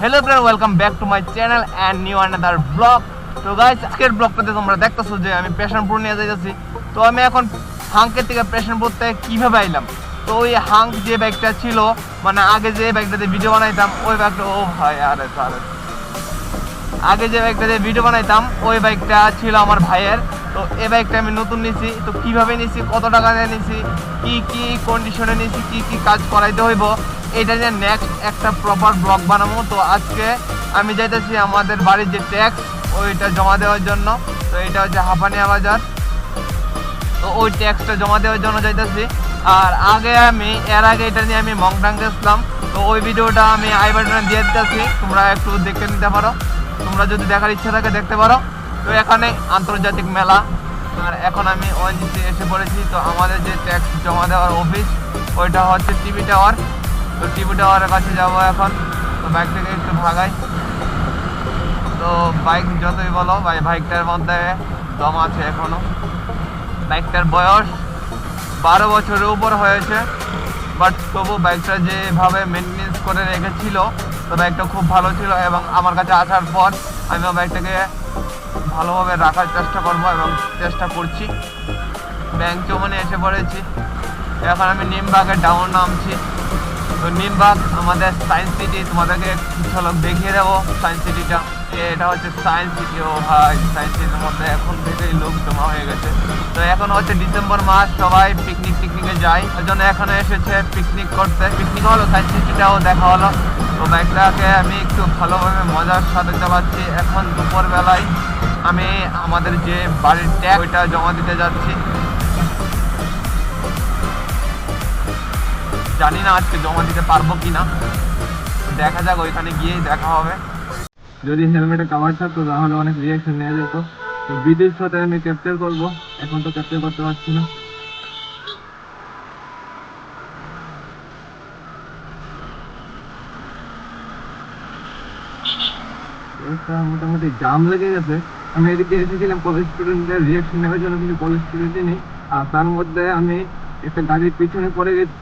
Hello friend welcome back to my channel and new another blog তো guys আজকের ব্লগটাতে তোমরা দেখতেছো যে আমি পেশেন্টপুর নিয়ে যাইতেছি। তো আমি এখন হাঙ্কের থেকে পেশেন্টপুর থেকে কীভাবে আইলাম? তো ওই হাঙ্ক যে ব্যাগটা ছিল মানে আগে যে ব্যাগটাতে ভিডিও বানাইতাম, ওই ব্যাগটা ও ভাই, আরে আরে আগে যে দিয়ে ভিডিও বানাইতাম, ওই বাইকটা ছিল আমার ভাইয়ের। তো এই বাইকটা আমি নতুন নিছি। তো কীভাবে নিছি, কত টাকা দিয়ে নিছি, কি কি কন্ডিশনে নিছি, কি কি কাজ করাইতে হইব এটা যে নেক্সট একটা প্রপার ব্লগ বানাবো, তো আজকে আমি যাইতেছি আমাদের বাড়ির যে ট্যাক্স ওইটা জমা দেওয়ার জন্য। তো এটা হচ্ছে হাঁপানিয়া বাজার। তো ওই ট্যাক্সটা জমা দেওয়ার জন্য যাইতেছি। আর আগে আমি, এর আগে এটা নিয়ে আমি মংটাং গেছিলাম। তো ওই ভিডিওটা আমি আই বাটনে দিয়ে দিতেছি। তোমরা একটু দেখে নিতে পারো। তোমরা যদি দেখার ইচ্ছা থাকে দেখতে পারো। তো এখানে আন্তর্জাতিক মেলা। আর এখন আমি ওএনজিসি এসে পড়েছি। তো আমাদের যে ট্যাক্স জমা দেওয়ার অফিস ওইটা হচ্ছে টিভি টাওয়ার তো টিভি টাওয়ারের কাছে যাব এখন। তো বাইক থেকে একটু ভাগাই। তো বাইক যতই বলো, ভাই বাইকটার মধ্যে দম আছে এখনও। বাইকটার বয়স বারো বছরের উপর হয়েছে। বাট তবু বাইকটা যেভাবে মেনটেন্স করে রেখেছিল, তো বাইকটা খুব ভালো ছিল এবং আমার কাছে আসার পর আমি বাইকটাকে ভালোভাবে রাখার চেষ্টা করব এবং চেষ্টা করছি। ব্যাংক চৌমানে এসে পড়েছি। এখন আমি নিমবাগে ডাউন নামছি। নিমবাগ আমাদের সায়েন্স সিটি তোমাদেরকে ঝলক দেখিয়ে দেবো সায়েন্স সিটিটা এটা হচ্ছে সায়েন্স সিটি ও ভাই সায়েন্স সিটির মধ্যে এখন থেকেই লোক জমা হয়ে গেছে। তো এখন হচ্ছে ডিসেম্বর মাস, সবাই পিকনিক টিকনিকে যায় ওই জন্য এখানে এসেছে পিকনিক করতে। পিকনিক হলো সায়েন্স সিটিটাও দেখা হলো। তো বাইকটাকে আমি একটু ভালোভাবে মজার সাথে চালাচ্ছি এখন দুপুরবেলায় আমি আমাদের যে বাড়ির ট্যাগ ওইটা জমা দিতে যাচ্ছি। জানি না আজকে জমা দিতে পারব কি না দেখা যাক, ওইখানে গিয়েই দেখা হবে। যদি হেলমেটে কাভার থাকতো, তাহলে অনেক রিয়াকশন নেওয়া যেত। তো বিদেশ সাথে আমি ক্যাপচার করব। এখন তো ক্যাপচার করতে পারছি না। মোটামুটি জাম লেগে গেছে। আমি এদিকে এসেছিলাম কলেজ স্টুডেন্টদের রিয়াকশন নেওয়ার জন্য, কিন্তু কলেজ স্টুডেন্টই নেই। আর তার মধ্যে আমি একটা গাড়ির পিছনে পড়ে গেছি।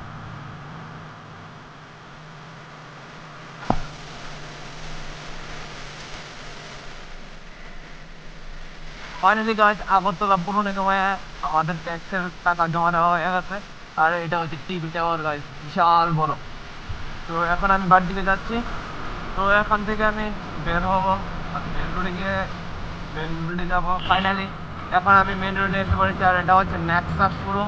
ফাইনালি গাইজ আগরতলা পুরো নিগমে আমাদের ট্যাক্সের টাকা জমা দেওয়া হয়ে গেছে আর এটা হচ্ছে টিভি টাওয়ার গাইজ বিশাল বড় তো এখন আমি বাড়ির দিকে যাচ্ছি। তো এখান থেকে আমি বের হব। মেন রোডে গিয়ে মেন রোডে যাব ফাইনালি এখন আমি মেন রোডে এসে পড়েছি, আর এটা হচ্ছে নেক্সাস পুরো।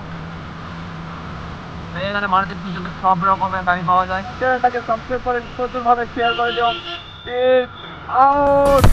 এখানে মারুতির পিছনে সব রকমের গাড়ি পাওয়া যায়। চ্যানেলটাকে সাবস্ক্রাইব করে প্রচুরভাবে শেয়ার করে দিও। আউট